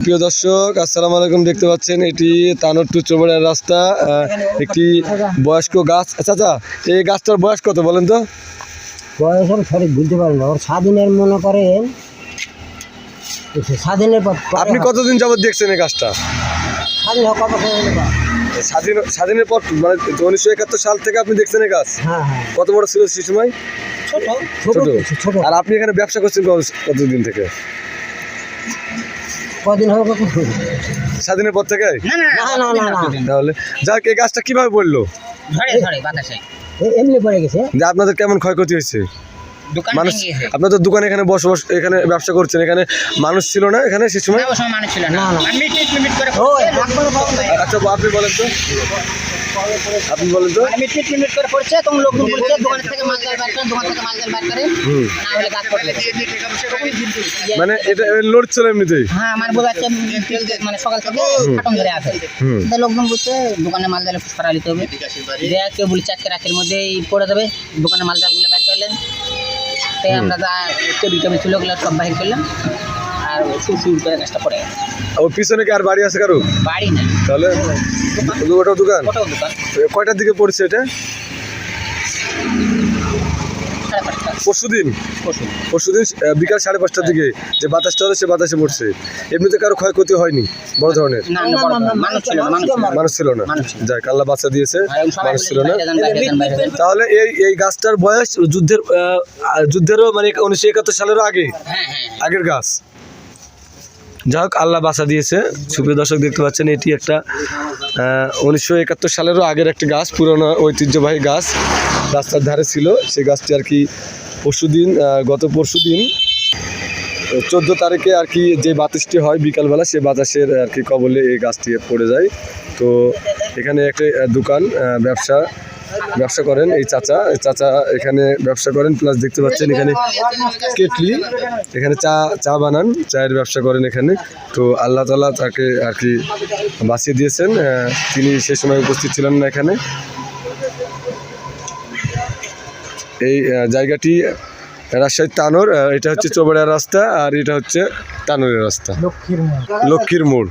প্রিয় দর্শক আসসালামু আলাইকুম দেখতে পাচ্ছেন এটি তানোর টু চোবড়ার রাস্তা একটি বয়স্ক গাছ। আচ্ছা আচ্ছা এই গাছটার বয়স কত বলেন তো? বয়স আমি সঠিক বুঝতে পারি না। ওর স্বাধীনের মনে করেন স্বাধীনের পর আপনি কতদিন যাবত দেখছেন এই গাছটা? স্বাধীন কত স্বাধীনের পর মানে উনিশশো একাত্তর সাল থেকে আপনি দেখছেন এই গাছ? হ্যাঁ হ্যাঁ। কত বড় ছিল সেই সময়? ছোট ছোট। আর আপনি এখানে ব্যবসা করছেন কত- কতদিন থেকে? কদিন হবে স্বাধীনের পর থেকে? না না না না তাহলে যাক এই গাছটা কীভাবে এ- এমনি পড়ে গেছে? যে আপনাদের কেমন ক্ষয়ক্ষতি হয়েছে? মানুষ আপনাদের দোকান এখানে বসবাস এখানে ব্যবসা করছেন এখানে মানুষ ছিল না এখানে সে সময়। আচ্ছা আপনি বলেন তো। আপনি বলেন তো। মিট মিট করে তখন লোকজন বলছে দোকান থেকে মাল বার করে দোকান থেকে মাল বার করে না হলে পড়বে মানে এটা লড়ছিল এমনিতেই? হ্যাঁ আমার মানে সকাল থেকে ফাটন ধরে আছে। তো লোকজন বলছে দোকানে মাল জালে সরা নিতে হবে। দেয়া কেউ বলছে আজকে রাতের মধ্যেই পড়ে যাবে দোকানে মাল জালগুলো বের করলেন তাই আমরা যা টেবিল টেবিল ছিল ওগুলো সব বাহির করলাম। আর সুর সুর করে পড়ে গেছে। ও পিছনে কি আর বাড়ি আছে কারও? বাড়ি না তাহলে ওটা দোকান? দোকান। কয়টার দিকে পড়ছে এটা? সাড়ে পাঁচটা পরশু দিন পশু পরশু দিন বিকাল সাড়ে পাঁচটার দিকে। যে বাতাসটা হলো সে বাতাসে পড়ছে। এমনিতে কারও ক্ষয়ক্ষতি হয়নি? বড় ধরনের? মানুষ ছিল না। যাক আল্লাহ বাচ্চা দিয়েছে। মানুষ ছিল না। তাহলে এই এই গাছটার বয়স যুদ্ধের যুদ্ধেরও মানে উনিশশো একাত্তর সালেরও আগে? হ্যাঁ হ্যাঁ। আগের গাছ? যাই হোক আল্লাহ বাসা দিয়েছে। সুপ্রিয় দর্শক, দেখতে পাচ্ছেন, এটি একটা উনিশশো একাত্তর সালেরও আগের একটি গাছ, পুরনো ঐতিহ্যবাহী গাছ। রাস্তার ধারে ছিল, সেই গাছটি আর কি পরশু দিন গত পরশু দিন চোদ্দ তারিখে আর কি যে বাতাসটি হয় বিকালবেলা সেই বাতাসের আর কি কবলে এই গাছটি পড়ে যায়। তো এখানে একটা দোকান ব্যবসা ব্যবসা করেন এই চাচা। এই চাচা এখানে ব্যবসা করেন প্লাস দেখতে পাচ্ছেন এখানে কেটলি। এখানে চা চা বানান চায়ের ব্যবসা করেন এখানে। তো আল্লাহ তালা তাকে আর কি বাঁচিয়ে দিয়েছেন। তিনি সে সময় উপস্থিত ছিলেন না এখানে। এই জায়গাটি রাজশাহীর তানোর এটা হচ্ছে চোবড়ার রাস্তা আর এটা হচ্ছে তানোরের রাস্তা। লক্ষ্মীর মোড়।